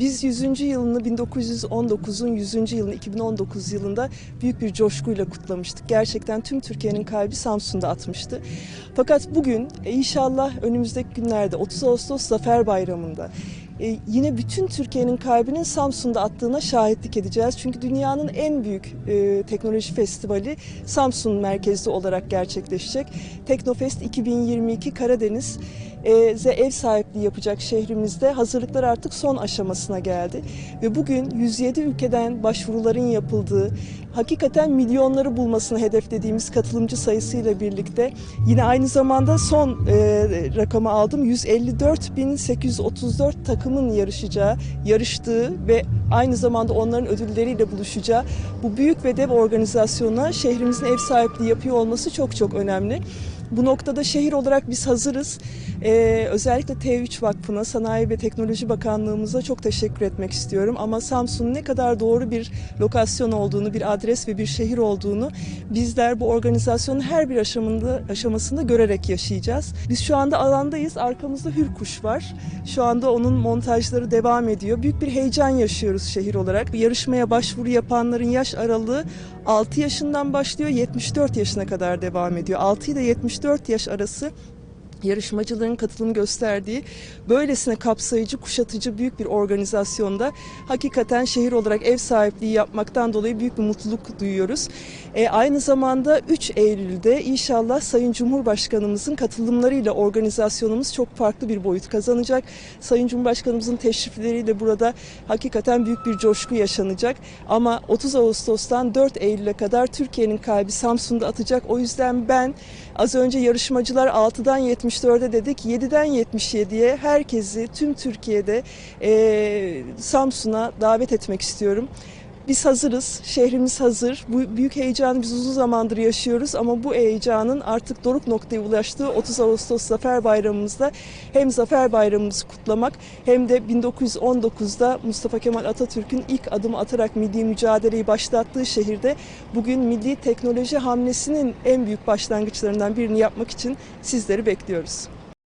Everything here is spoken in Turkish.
Biz 100. yılını 1919'un 100. yılını 2019 yılında büyük bir coşkuyla kutlamıştık. Gerçekten tüm Türkiye'nin kalbi Samsun'da atmıştı. Fakat bugün e, inşallah önümüzdeki günlerde 30 Ağustos Zafer Bayramı'nda e, yine bütün Türkiye'nin kalbinin Samsun'da attığına şahitlik edeceğiz. Çünkü dünyanın en büyük e, teknoloji festivali Samsun merkezli olarak gerçekleşecek. Teknofest 2022 Karadeniz e, ev sahipliği yapacak şehrimizde hazırlıklar artık son aşamasına geldi. Ve bugün 107 ülkeden başvuruların yapıldığı, hakikaten milyonları bulmasını hedeflediğimiz katılımcı sayısıyla birlikte yine aynı zamanda son e, rakamı aldım 154.834 takımın yarışacağı, yarıştığı ve aynı zamanda onların ödülleriyle buluşacağı bu büyük ve dev organizasyona şehrimizin ev sahipliği yapıyor olması çok çok önemli. Bu noktada şehir olarak biz hazırız. Ee, özellikle T3 Vakfı'na, Sanayi ve Teknoloji Bakanlığımıza çok teşekkür etmek istiyorum. Ama Samsun'un ne kadar doğru bir lokasyon olduğunu, bir adres ve bir şehir olduğunu bizler bu organizasyonun her bir aşamında, aşamasında görerek yaşayacağız. Biz şu anda alandayız. Arkamızda Hürkuş var. Şu anda onun montajları devam ediyor. Büyük bir heyecan yaşıyoruz şehir olarak. Yarışmaya başvuru yapanların yaş aralığı 6 yaşından başlıyor, 74 yaşına kadar devam ediyor. 6 ile 74 yaş arası yarışmacıların katılım gösterdiği böylesine kapsayıcı, kuşatıcı büyük bir organizasyonda hakikaten şehir olarak ev sahipliği yapmaktan dolayı büyük bir mutluluk duyuyoruz. E, aynı zamanda 3 Eylül'de inşallah Sayın Cumhurbaşkanımızın katılımlarıyla organizasyonumuz çok farklı bir boyut kazanacak. Sayın Cumhurbaşkanımızın teşrifleriyle burada hakikaten büyük bir coşku yaşanacak. Ama 30 Ağustos'tan 4 Eylül'e kadar Türkiye'nin kalbi Samsun'da atacak. O yüzden ben az önce yarışmacılar 6'dan 74'e dedik 7'den 77'ye herkesi tüm Türkiye'de e, Samsun'a davet etmek istiyorum. Biz hazırız, şehrimiz hazır. Bu büyük heyecanı biz uzun zamandır yaşıyoruz ama bu heyecanın artık doruk noktaya ulaştığı 30 Ağustos Zafer Bayramımızda hem Zafer Bayramımızı kutlamak hem de 1919'da Mustafa Kemal Atatürk'ün ilk adımı atarak milli mücadeleyi başlattığı şehirde bugün milli teknoloji hamlesinin en büyük başlangıçlarından birini yapmak için sizleri bekliyoruz.